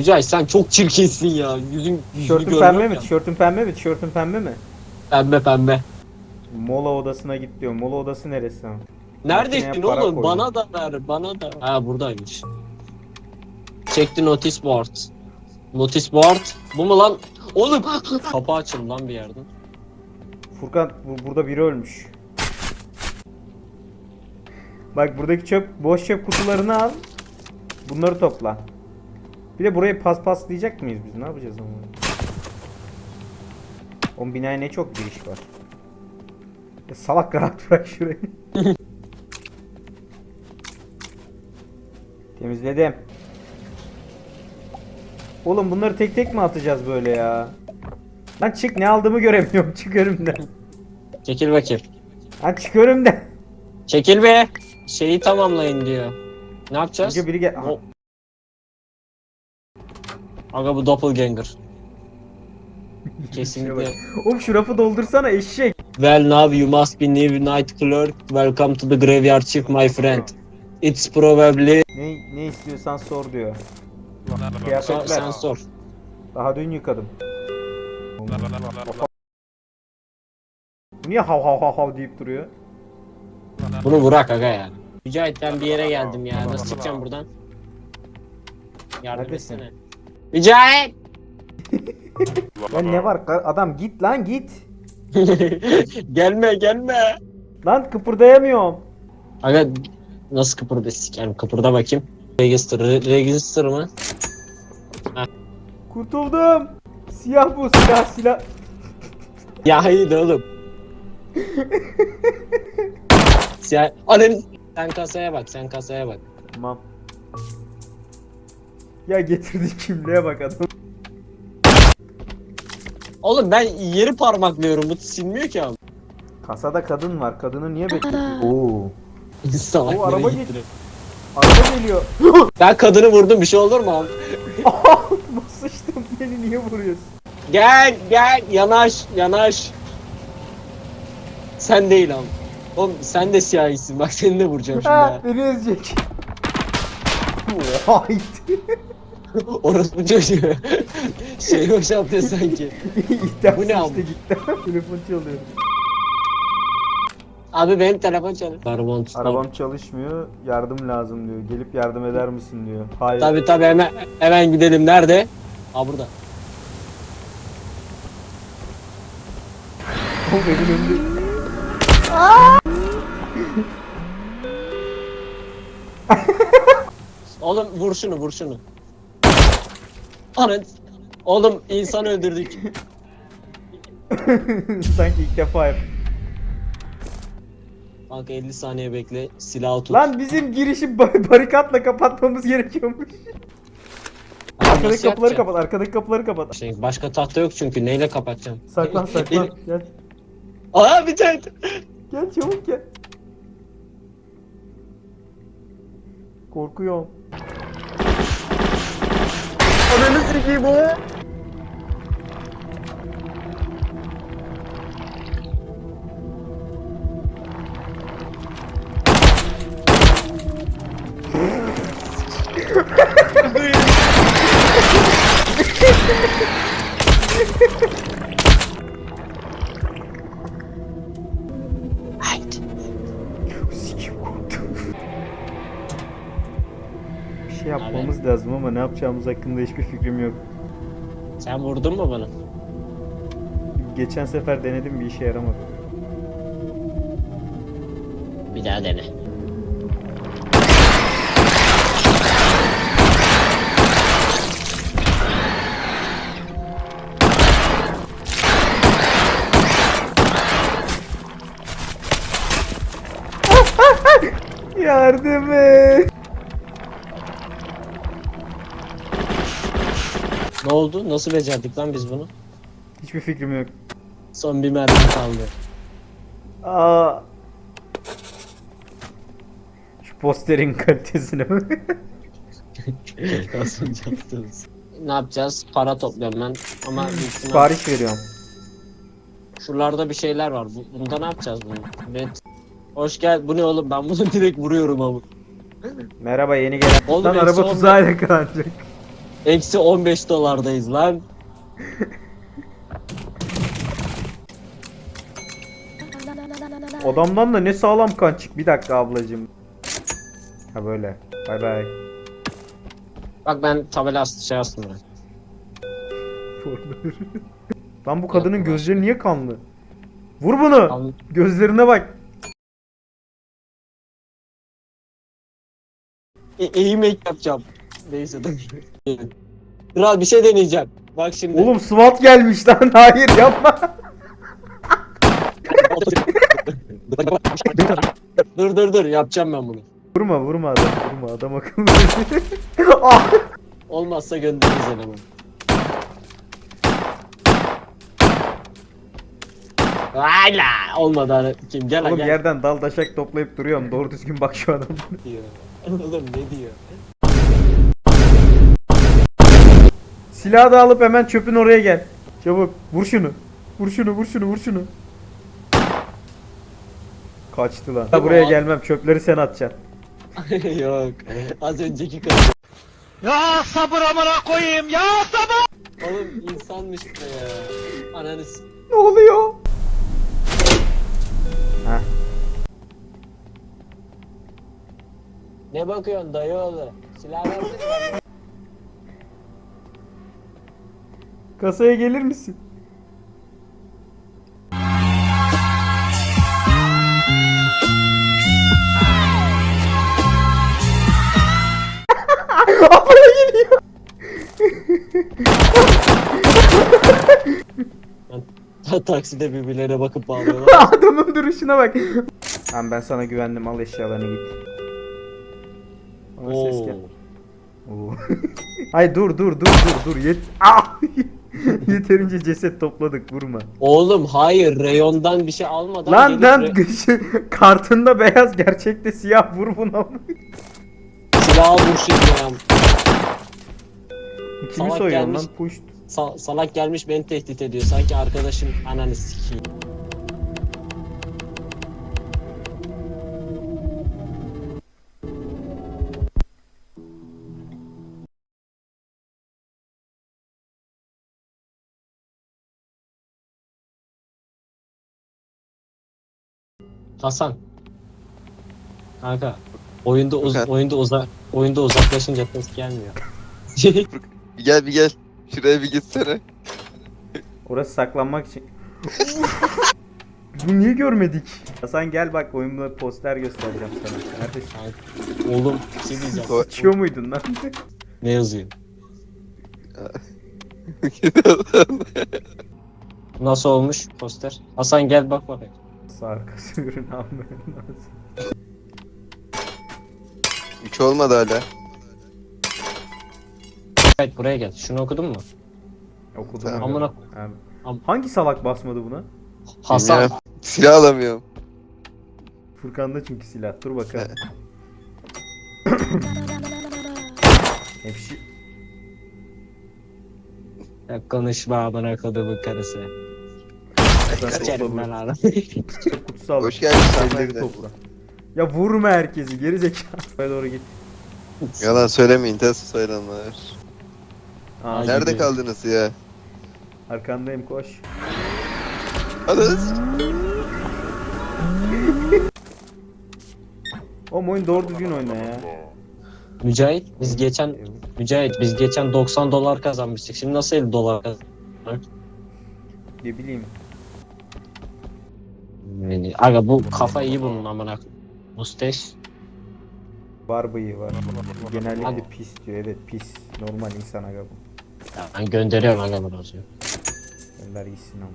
Mücahit sen çok çirkinsin ya. Yüzün, yüzünü Tişörtün görmüyorum pembe mi? ya. Tişörtün pembe mi? Tişörtün pembe mi? Pembe pembe. Mola odasına git diyor. Mola odası neresi ama? Neredesin para oğlum? koydum. Bana da ver, bana da. Ha buradaymış. The notice board. Notice board. Bu mu lan? Oğlum kapı açıldı lan bir yerden. Furkan bu, burada biri ölmüş. Bak buradaki çöp, boş çöp kutularını al. Bunları topla. Bir de burayı paspaslayacak mıyız biz? Ne yapacağız ama? O binaya ne çok giriş var. Ya salak rahat bırak şurayı. Temizledim. Oğlum bunları tek tek mi atacağız böyle ya? Lan çık ne aldığımı göremiyorum. Çık önümden. Çekil bakayım. Lan çık önümden. Çekil be. Şeyi tamamlayın diyor. Ne yapacağız? Önce biri gel. O- Aga bu doppelganger. Kesinlikle. Oğlum şu rafı doldursana eşek. Well now you must be new night clerk. Welcome to the graveyard chief my friend. It's probably... Ne, ne istiyorsan sor diyor. Sen, Kıyafetler. sen sor. Daha dün yıkadım. Niye hav hav hav hav deyip duruyor? Bunu bırak aga ya. Mücahit ben bir yere geldim ya. Nasıl çıkacağım buradan? Yardım Neredesin? etsene. Mücahit! Lan ne var? Ka- Adam git lan git. gelme gelme. Lan kıpırdayamıyorum. Aga nasıl kıpırdı sikerim kıpırda bakayım. Register, re- register mı? Kurtuldum. Siyah bu silah silah. Ya hayır oğlum. Siyah... Ananı... Sen kasaya bak sen kasaya bak. Tamam. Ya getirdi kimliğe bak adam. Oğlum ben yeri parmaklıyorum bu silmiyor ki abi. Kasada kadın var. Kadını niye bekletiyor? Oo. Salak O araba git-? Araba geliyor. Ben kadını vurdum bir şey olur mu abi? Bu sıçtım beni niye vuruyorsun? Gel gel yanaş yanaş. Sen değil abi. Oğlum sen de siyahisin bak seni de vuracağım şimdi Ha ha. beni ezecek. Oha Orası çocuğu. şey boşaltıyor sanki. İhtiyaç Bu ne işte abi? gitti. Telefon çalıyor. Abi benim telefon çalıyor. Arabam tutar. Arabam çalışmıyor. Yardım lazım diyor. Gelip yardım eder misin diyor. Hayır. Tabi tabi hemen, hemen gidelim. Nerede? Aa burada. O benim önümde. Oğlum vur şunu vur şunu. Anan. Oğlum insan öldürdük. Sanki ilk defa yap. Kanka 50 saniye bekle. Silahı tut. Lan bizim girişi ba- barikatla kapatmamız gerekiyormuş. Abi Arkadaki nasıl kapıları yapacağım? kapat. Arkadaki kapıları kapat. Şey, başka tahta yok çünkü neyle kapatacağım? Saklan saklan. El- Gel. Aa bir tane. Gel çabuk gel. Korkuyorum. Ananı sikeyim o. Şey yapmamız lazım ama ne yapacağımız hakkında hiçbir fikrim yok. Sen vurdun mu bana? Geçen sefer denedim bir işe yaramadı. Bir daha dene. Yardım et. Ne oldu? Nasıl becerdik lan biz bunu? Hiçbir fikrim yok. Son bir mermi kaldı. Aa. Şu posterin kalitesine mi? Nasıl yaptınız? Ne yapacağız? Para topluyorum ben. Ama büyük ihtimal- Sipariş veriyorum. şuralarda bir şeyler var. Bu- Bunda ne yapacağız bunu? Evet. Hoş gel. Bu ne oğlum? Ben bunu direkt vuruyorum ama. Merhaba yeni gelen. Oğlum, Lan eksi araba on tuzağa yakalanacak. Eksi 15 dolardayız lan. Adamdan da ne sağlam kan çık. Bir dakika ablacığım. Ha böyle. Bay bay. Bak ben tabela as- şey astım buraya. Lan bu kadının gözleri niye kanlı? Vur bunu. Al- Gözlerine bak. E iyi make yapacağım. Neyse dur. Kral bir şey deneyeceğim. Bak şimdi. Oğlum SWAT gelmiş lan. Hayır yapma. dur dur dur yapacağım ben bunu. Vurma vurma adam. Vurma adam akıllı. ah! Olmazsa göndeririz elemanı. Hala olmadı hani kim gel Oğlum gel yerden dal daşak toplayıp duruyorum. Doğru düzgün bak şu adam. diyor. Oğlum ne diyor? Silahı da alıp hemen çöpün oraya gel. Çabuk vur şunu. Vur şunu vur şunu vur şunu. Kaçtı lan. Ha, buraya gelmem çöpleri sen atacaksın. Yok. Az önceki kadın. Ya sabır amına koyayım ya sabır. Oğlum insanmış be ya. Ananı s- Ne oluyor? Heh. Ne bakıyorsun dayı oğlu? Silah versene. Kasaya gelir misin? Abla geliyor. Takside birbirlerine bakıp bağlıyorlar. Adamın duruşuna bak. Tamam ben sana güvendim al eşyalarını git. Bana ses Oo. gel. Oo. Hayır dur dur dur dur dur yet. Ah! Yeterince ceset topladık vurma. Oğlum hayır reyondan bir şey almadan Lan gelip lan re- kartında beyaz gerçekte siyah vur buna. silahı vur şimdi ya. Kimi Salak soyuyorsun gelmiş. lan push. Sa- salak gelmiş beni tehdit ediyor. Sanki arkadaşım ananı sikeyim. Hasan. Kanka. Oyunda uz Furkan. oyunda uza oyunda uzaklaşınca ses gelmiyor. Bir gel bir gel. Şuraya bir gitsene. Orası saklanmak için. Bunu niye görmedik? Hasan gel bak oyunda poster göstereceğim sana. Kanka, Oğlum bir şey diyeceğim. Sıçıyor muydun lan? Ne yazıyor? Nasıl olmuş poster? Hasan gel bak bakayım. Sağ arkası ürün almayan lazım. Üç olmadı hala. Evet buraya gel. Şunu okudun mu? Okudum. Tamam. Amına Abi. Am- Hangi salak basmadı buna? Hasan Bilmiyorum. Silah alamıyorum. Furkan'da çünkü silah. Dur bakalım. Hepsi ya konuşma bana kodumun karısı. Sikerim ben kutsal. Hoş geldin Elleri sen de. topla. Ya vurma herkesi geri zekalı. Buraya doğru git. Yalan söylemeyin ters söylenler. Aa, Nerede gidiyor. kaldınız ya? Arkandayım koş. Hadi. O oyun doğru düzgün oyna ya. Mücahit biz geçen Mücahit biz geçen 90 dolar kazanmıştık. Şimdi nasıl 50 dolar kazandık? Ne bileyim. Yani, aga bu kafa iyi bunun amına. Musteş. Var bıyığı var. Genellikle Hadi. pis diyor. Evet pis. Normal insan aga bu. Ya ben gönderiyorum aga bunu yazıyor. Gönder gitsin ama.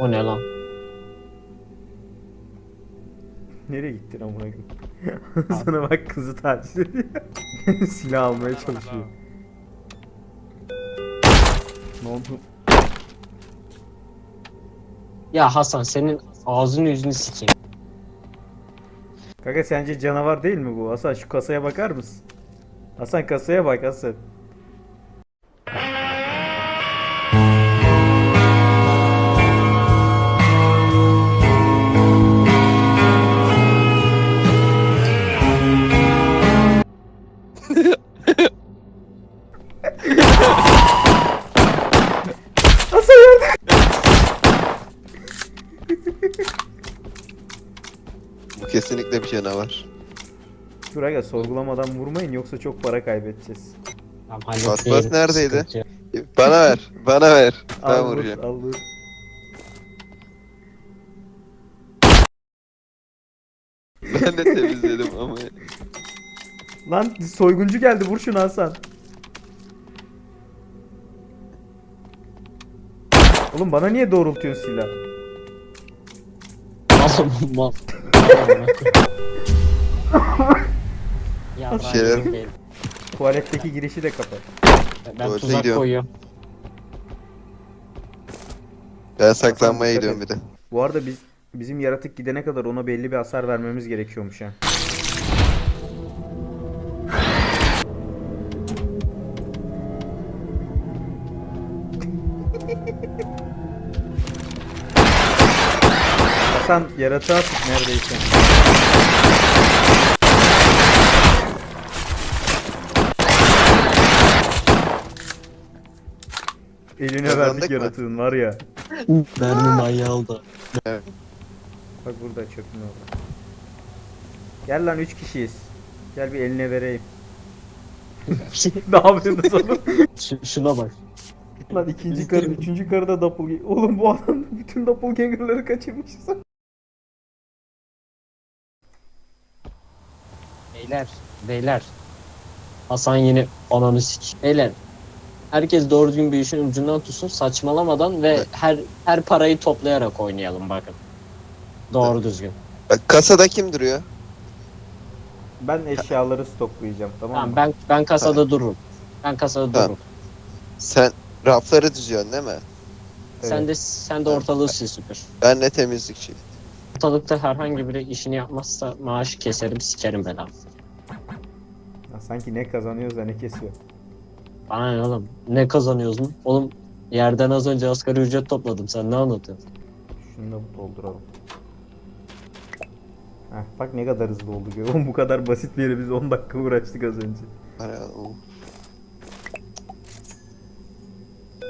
O ne lan? Nereye gittin amına koyayım? Sana bak kızı taciz ediyor. Silah almaya çalışıyor. Ne oldu? Ya Hasan senin ağzını yüzünü sikeyim. Kanka sence canavar değil mi bu? Hasan şu kasaya bakar mısın? Hasan kasaya bak Hasan. Canavar. Dur aga sorgulamadan vurmayın yoksa çok para kaybedeceğiz. Tamam, Bas hallettim. bas neredeydi? Sıkıntı yok. Bana ver. Bana ver. Ben Al vur, vuracağım. al vur. Ben de temizledim ama. Lan soyguncu geldi vur şunu Hasan. Oğlum bana niye doğrultuyorsun silah? Mal mal. ya Bir şeyler- Brian Bey, Tuvaletteki girişi de kapat. Ben Tuvalete tuzak gidiyorum. koyuyorum. Ben saklanmaya gidiyorum bir de. Bu arada biz bizim yaratık gidene kadar ona belli bir hasar vermemiz gerekiyormuş ha. Hasan yaratığa sık neredeyse. Eline Kazandık verdik mı? yaratığın var ya. Mermi manyağı oldu. Bak burada çöpün orada. Gel lan 3 kişiyiz. Gel bir eline vereyim. ne yapıyorsunuz oğlum? Şu- şuna bak. lan ikinci karı, üçüncü karı da doppelganger. Oğlum bu adam bütün doppelgangerları kaçırmışız. Beyler, beyler. Hasan yine ananı sik. Beyler. Herkes doğru düzgün bir işin ucundan tutsun saçmalamadan ve Evet. her her parayı toplayarak oynayalım bakın. Doğru düzgün. Bak kasada kim duruyor? Ben eşyaları stoklayacağım tamam Tamam mı? ben ben kasada dururum. Ben kasada Tamam. dururum. Sen rafları düzüyorsun değil mi? Sen Evet. de sen de ortalığı sil süpür. Ben de temizlikçi. Ortalıkta herhangi biri işini yapmazsa maaşı keserim sikerim bedava. Ya sanki ne kazanıyoruz da ne kesiyor. Bana ne oğlum? Ne kazanıyoruz mu? Oğlum yerden az önce asgari ücret topladım. Sen ne anlatıyorsun? Şunu da dolduralım. Heh, bak ne kadar hızlı oldu görüyor musun? Bu kadar basit bir yere biz 10 dakika uğraştık az önce. Ana, o.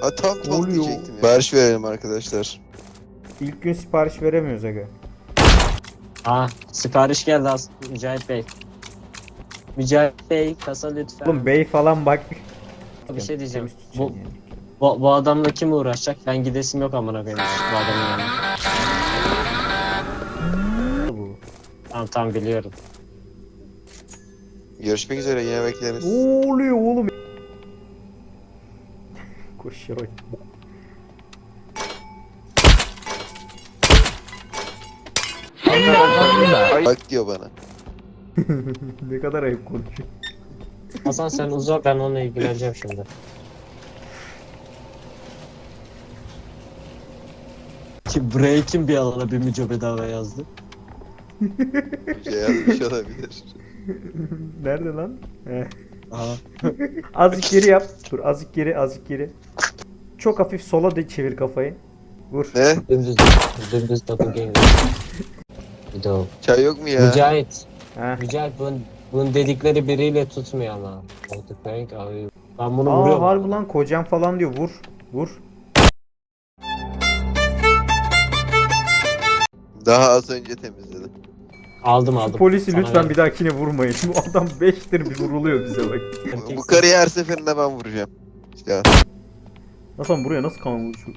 Ha tam Oluyor. tam diyecektim ya. Sipariş verelim arkadaşlar. İlk gün sipariş veremiyoruz aga. Aa sipariş geldi as Mücahit Bey. Mücahit Bey kasa lütfen. Oğlum bey falan bak. Bir şey diyeceğim. Bu, bu, bu adamla kim uğraşacak? Ben gidesim yok amına koyayım bu adamın yanına. Tamam tamam biliyorum. Görüşmek üzere yine bekleriz. Ne oluyor oğlum? Koşuyor. Bak diyor bana. ne kadar ayıp konuşuyor. Hasan sen uza ben onunla ilgileneceğim şimdi. Ki buraya kim bir alana bir mücadele bedava yazdı? Bir şey yazmış olabilir. Nerede lan? He. Aha. Azıcık geri yap. Dur azıcık geri azıcık geri. Çok hafif sola de çevir kafayı. Vur. Ne? Dümdüz, dümdüz double game. Bir de o. Çay yok mu ya? Mücahit. Ha. Mücahit bunun, bunun dedikleri biriyle tutmuyor ama. Bank abi. Ben bunu Aa vuruyorum. harbi lan kocam falan diyor. Vur. Vur. Daha az önce temizledim. Aldım Şu aldım. polisi Sana lütfen ver. bir dahakine vurmayın. Bu adam 5'tir bir vuruluyor bize bak. Bu karıyı her seferinde ben vuracağım. Ya. Hasan buraya nasıl kan vuruşu?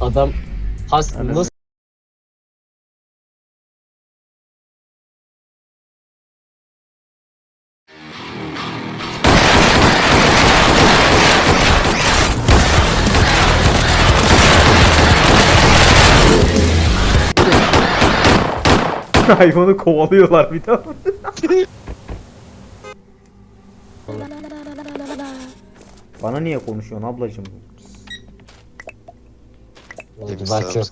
Adam has nasıl Hayvanı kovalıyorlar bir daha. Bana niye konuşuyorsun ablacım?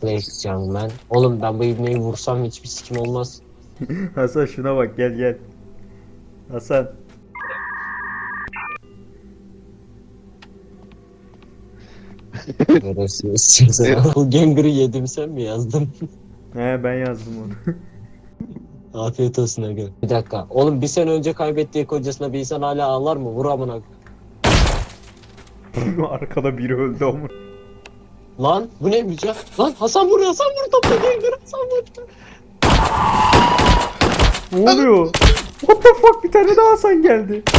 Place canım ben. Oğlum ben bu ibneyi vursam hiçbir sikim olmaz. Hasan şuna bak gel gel. Hasan. Görürsünüz. Bu yedim sen mi yazdın? He ben yazdım onu. Afiyet olsun aga. Bir dakika. Oğlum bir sene önce kaybettiği kocasına bir insan hala ağlar mı? Vur amına. Arkada biri öldü ama. Lan bu neymiş ya? Lan Hasan vur Hasan vur topla gel Hasan vur. Ne oluyor? What the fuck bir tane daha Hasan geldi.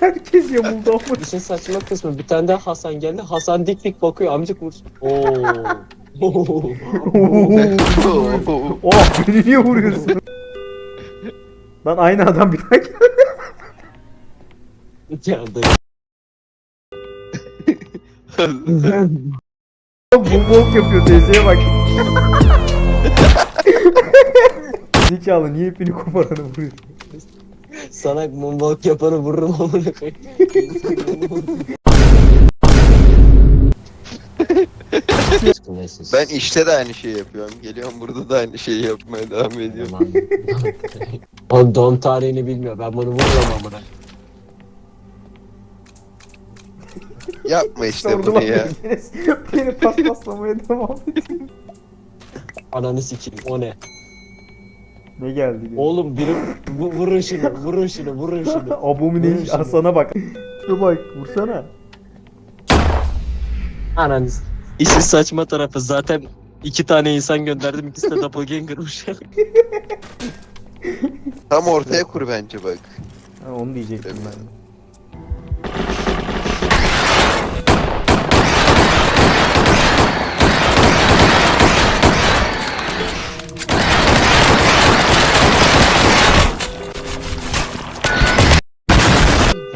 Herkes yamuldu ama. İşin saçma kısmı bir tane daha Hasan geldi. Hasan dik dik bakıyor amcık vursun. Oo. Oo. oh beni niye vuruyorsun? Lan aynı adam bir daha geldi. Geldi. Moonwalk yapıyor teyzeye bak. Zekalı niye ipini koparanı vuruyor? Sana moonwalk yapanı vururum amına koyayım. Ben işte de aynı şeyi yapıyorum. Geliyorum burada da aynı şeyi yapmaya devam ediyorum. Oğlum doğum tarihini bilmiyor. Ben bunu vururum amına. Yapma işte bunu ya. beni. Paspaslamaya devam ediyor. Ananı sikeyim. O ne? Ne geldi? diyor. Oğlum biri vu- vurun şunu, vurun şunu, vurun şunu. Şunu. Hasan'a bak. Dur bak vursana. Ananı s- İşin saçma tarafı zaten iki tane insan gönderdim ikisi de doppelganger'mış. Tam ortaya kur bence bak. Ha, onu diyecektim ben. de.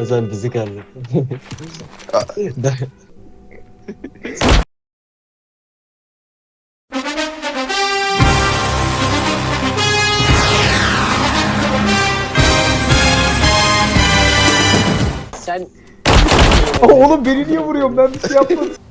Hasan bizi kaldı. Sen oğlum beni niye vuruyorsun ben bir şey yapmadım.